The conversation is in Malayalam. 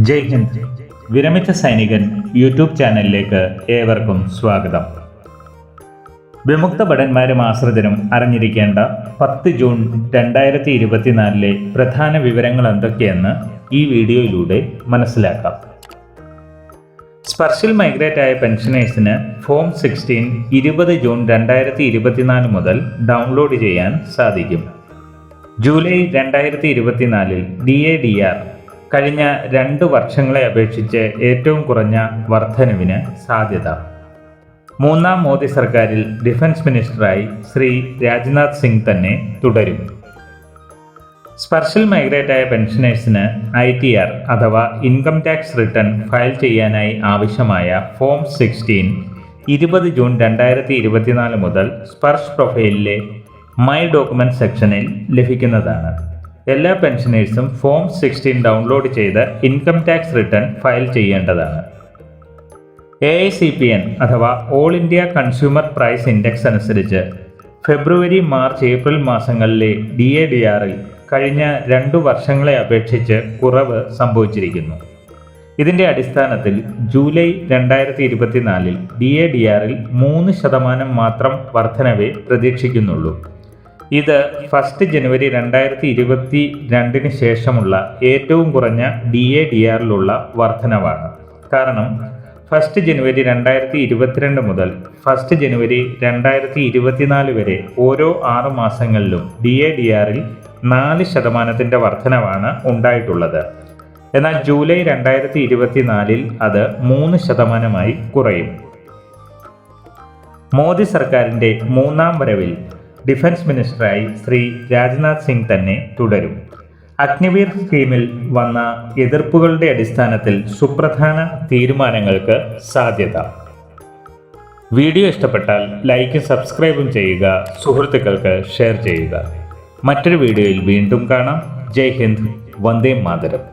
ജയ് ഹിന്ദ്. വിരമിച്ച സൈനികൻ യൂട്യൂബ് ചാനലിലേക്ക് ഏവർക്കും സ്വാഗതം. വിമുക്ത ഭടന്മാരും ആശ്രിതരും അറിഞ്ഞിരിക്കേണ്ട പത്ത് ജൂൺ രണ്ടായിരത്തി ഇരുപത്തിനാലിലെ പ്രധാന വിവരങ്ങൾ എന്തൊക്കെയെന്ന് ഈ വീഡിയോയിലൂടെ മനസ്സിലാക്കാം. സ്പർശിൽ മൈഗ്രേറ്റ് ആയ പെൻഷനേഴ്സിന് ഫോം സിക്സ്റ്റീൻ ഇരുപത് ജൂൺ രണ്ടായിരത്തി ഇരുപത്തിനാല് മുതൽ ഡൗൺലോഡ് ചെയ്യാൻ സാധിക്കും. ജൂലൈ രണ്ടായിരത്തി ഇരുപത്തിനാലിൽ ഡി എ ഡി ആർ കഴിഞ്ഞ രണ്ട് വർഷങ്ങളെ അപേക്ഷിച്ച് ഏറ്റവും കുറഞ്ഞ വർധനവിന് സാധ്യത. മൂന്നാം മോദി സർക്കാരിൽ ഡിഫൻസ് മിനിസ്റ്ററായി ശ്രീ രാജ്നാഥ് സിംഗ് തന്നെ തുടരും. സ്പെഷ്യൽ മൈഗ്രേറ്റ് ആയ പെൻഷനേഴ്സിന് ഐ ടി ആർ അഥവാ ഇൻകം ടാക്സ് റിട്ടേൺ ഫയൽ ചെയ്യാനായി ആവശ്യമായ ഫോം സിക്സ്റ്റീൻ ഇരുപത് ജൂൺ രണ്ടായിരത്തി ഇരുപത്തിനാല് മുതൽ സ്പർശ് പ്രൊഫൈലിലെ മൈ ഡോക്യുമെന്റ് സെക്ഷനിൽ ലഭിക്കുന്നതാണ്. എല്ലാ പെൻഷനേഴ്സും ഫോം സിക്സ്റ്റീൻ ഡൗൺലോഡ് ചെയ്ത് ഇൻകം ടാക്സ് റിട്ടേൺ ഫയൽ ചെയ്യേണ്ടതാണ്. A I C P N അഥവാ all India consumer price index അനുസരിച്ച് ഫെബ്രുവരി മാർച്ച് ഏപ്രിൽ മാസങ്ങളിലെ ഡി എ ഡി ആറിൽ കഴിഞ്ഞ രണ്ടു വർഷങ്ങളെ അപേക്ഷിച്ച് കുറവ് സംഭവിച്ചിരിക്കുന്നു. ഇതിന്റെ അടിസ്ഥാനത്തിൽ ജൂലൈ രണ്ടായിരത്തി ഇരുപത്തിനാലിൽ ഡി എ ഡി ആറിൽ മൂന്ന് ശതമാനം മാത്രം വർധനവേ പ്രതീക്ഷിക്കുന്നുള്ളൂ. ഇത് ഫസ്റ്റ് ജനുവരി രണ്ടായിരത്തി ഇരുപത്തി രണ്ടിന് ശേഷമുള്ള ഏറ്റവും കുറഞ്ഞ ഡി എ ഡി ആറിലുള്ള വർധനവാണ്. കാരണം ഫസ്റ്റ് ജനുവരി രണ്ടായിരത്തി ഇരുപത്തിരണ്ട് മുതൽ ഫസ്റ്റ് ജനുവരി രണ്ടായിരത്തി ഇരുപത്തിനാല് വരെ ഓരോ ആറ് മാസങ്ങളിലും ഡി എ ഡി ആറിൽ നാല് ശതമാനത്തിന്റെ വർധനവാണ് ഉണ്ടായിട്ടുള്ളത്. എന്നാൽ ജൂലൈ രണ്ടായിരത്തി ഇരുപത്തിനാലിൽ അത് മൂന്ന് ശതമാനമായി കുറയും. മോദി സർക്കാരിന്റെ മൂന്നാം വരവിൽ ഡിഫൻസ് മിനിസ്റ്ററായി ശ്രീ രാജ്നാഥ് സിംഗ് തന്നെ തുടരും. അഗ്നിവീർ സ്കീമിൽ വന്ന എതിർപ്പുകളുടെ അടിസ്ഥാനത്തിൽ സുപ്രധാന തീരുമാനങ്ങൾക്ക് സാധ്യത. വീഡിയോ ഇഷ്ടപ്പെട്ടാൽ ലൈക്കും സബ്സ്ക്രൈബും ചെയ്യുക സുഹൃത്തുക്കൾക്ക് ഷെയർ ചെയ്യുക. മറ്റൊരു വീഡിയോയിൽ വീണ്ടും കാണാം. ജയ് ഹിന്ദ് വന്ദേ മാതരം.